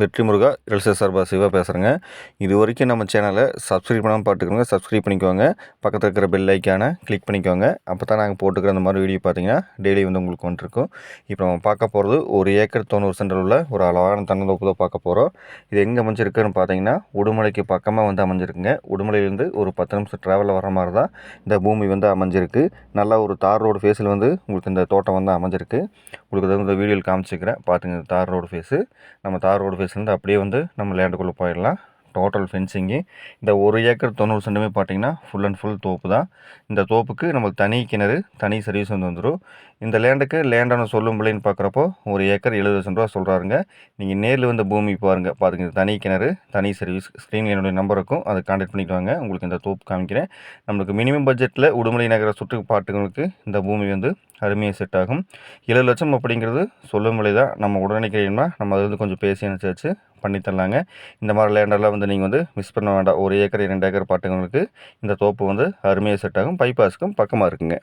வெற்றி முருகா எல்சே சார்பா சிவா பேசுகிறேங்க இது வரைக்கும் நம்ம சேனலை சப்ஸ்கிரைப் பண்ணாமல் பார்த்துக்கோங்க சப்ஸ்கிரைப் பண்ணிக்கோங்க. பக்கத்தில் இருக்கிற பெல் ஐக்கானை கிளிக் பண்ணிக்கோங்க. அப்போ தான் நாங்கள் போட்டுக்கிற அந்த மாதிரி வீடியோ பார்த்தீங்கன்னா டெய்லி வந்து உங்களுக்கு வந்துருக்கும். இப்போ நம்ம பார்க்க போகிறது ஒரு ஏக்கர் தொண்ணூறு சென்டர் உள்ள ஒரு அளவான தன்னந்தோப்பு தான் பார்க்க போகிறோம் இது எங்கே அமைஞ்சிருக்குன்னு பார்த்தீங்கன்னா உடுமலைக்கு பக்கமாக வந்து அமைஞ்சிருக்குங்க. உடுமலையிலேருந்து ஒரு பத்து நிமிஷம் ட்ராவலில் வர மாதிரி தான் இந்த பூமி வந்து அமைஞ்சிருக்கு. நல்லா ஒரு தார் ரோடு ஃபேஸில் வந்து உங்களுக்கு இந்த தோட்டம் வந்து அமைஞ்சிருக்கு. உங்களுக்கு வந்து இந்த வீடியோவில் காமிச்சிக்கிறேன். பார்த்துங்க தார் ரோடு ஃபேஸு நம்ம தார் ரோடு ஃபேஸ் ஃபேஸ்லேருந்து அப்படியே வந்து நம்ம லேண்டுக்குள்ளே போயிடலாம். டோட்டல் ஃபென்சிங்கு இந்த ஒரு ஏக்கர் தொண்ணூறு சென்டுமே பார்த்தீங்கன்னா ஃபுல் அண்ட் ஃபுல் தோப்பு தான். இந்த தோப்புக்கு நம்மளுக்கு தனி கிணறு தனி சர்வீஸ் வந்து வந்துடும் இந்த லேண்டுக்கு லேண்டான சொல்லும் பிள்ளைன்னு பார்க்குறப்போ ஒரு ஏக்கர் எழுபது லட்சம் ரூபா சொல்கிறாருங்க நீங்கள் நேரில் வந்து பூமி பாருங்கள் பாருங்க தனி கிணறு தனி சர்வீஸ் ஸ்க்ரீனில் என்னுடைய நம்பர் இருக்கும். அதை கான்டாக்ட் பண்ணிக்குவாங்க உங்களுக்கு இந்த தோப்பு காமிக்கிறேன். நம்மளுக்கு மினிமம் பட்ஜெட்டில் உடுமலை நகர சுற்றுப்பாட்டுகளுக்கு இந்த பூமி வந்து அருமையாக செட் ஆகும். ஏழு லட்சம் அப்படிங்கிறது சொல்லும் விலை தான். நம்ம உடனே நம்ம அது வந்து கொஞ்சம் பேசி அனுசரித்து பண்ணி தரலாங்க இந்த மாதிரி லேண்டெல்லாம் வந்து நீங்கள் வந்து மிஸ் பண்ண வேண்டாம். ஒரு ஏக்கர் ரெண்டு ஏக்கர் பாட்டுங்களுக்கு இந்த தோப்பு வந்து அருமையாக செட் ஆகும். பைபாஸுக்கும் பக்கமாக இருக்குங்க.